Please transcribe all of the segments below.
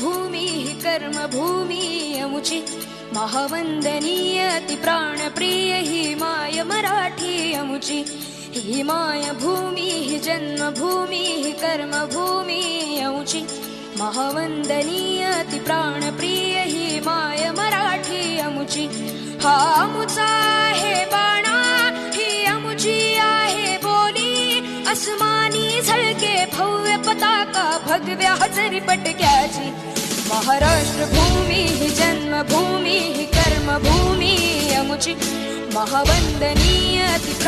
भूमी कर्म भूमी कर्मभूमी अमुची महावंदनीय ती हि ही माय मराठी अमुची ही माय भूमी हि जन्मभूमी हि कर्मभूमी अमुची महावंदनीय ती प्राणप्रिय ही माय मराठी अमुची हा अमुचा आहे बाणा ही अमुची आहे बोली. अस्मानी झळके भव्य पताका भगव्या हजरी पटक्याची. महाराष्ट्रभूमिः जन्मभूमिः कर्मभूमि अमुचि महावन्दनीयतिप्र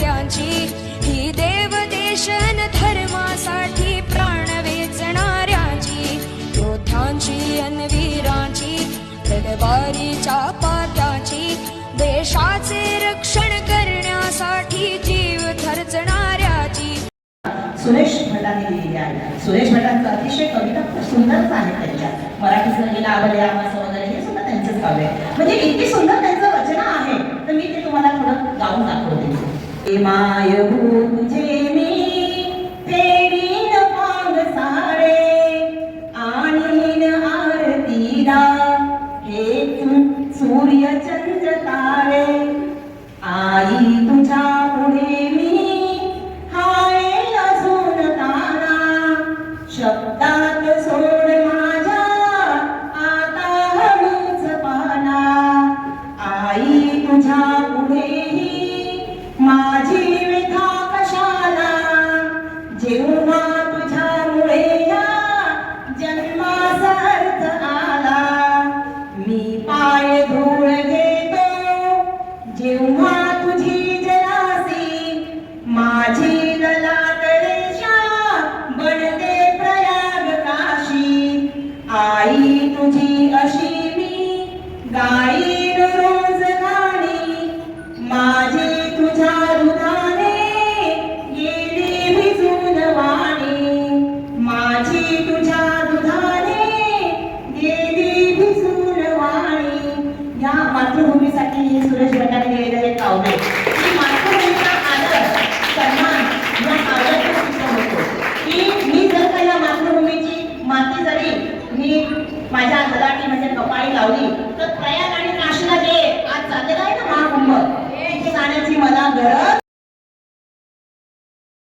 तलवारीच्या पात्याची देशाचे रक्षण करण्यासाठी जीव थरचणाऱ्याची. सुरेश भटांनी लिहिली आहे. सुरेश भटांचं अतिशय कविता खूप सुंदरच आहे त्यांच्या मराठी संगीला आवडले आम्हा वगैरे हे सुद्धा त्यांचंच काव्य आहे. म्हणजे इतकी सुंदर त्यांचं रचना आहे तर मी ते तुम्हाला थोडं गाऊन दाखवते. ए माय भूजे मी फेरीन पांग सारे आणीन आरतीला तू सूर्य माझी ललाट प्रयाग आणि काशीला जे आज चाललेलं आहे ना महाकुंभ. तिथे जाण्याची मला गरज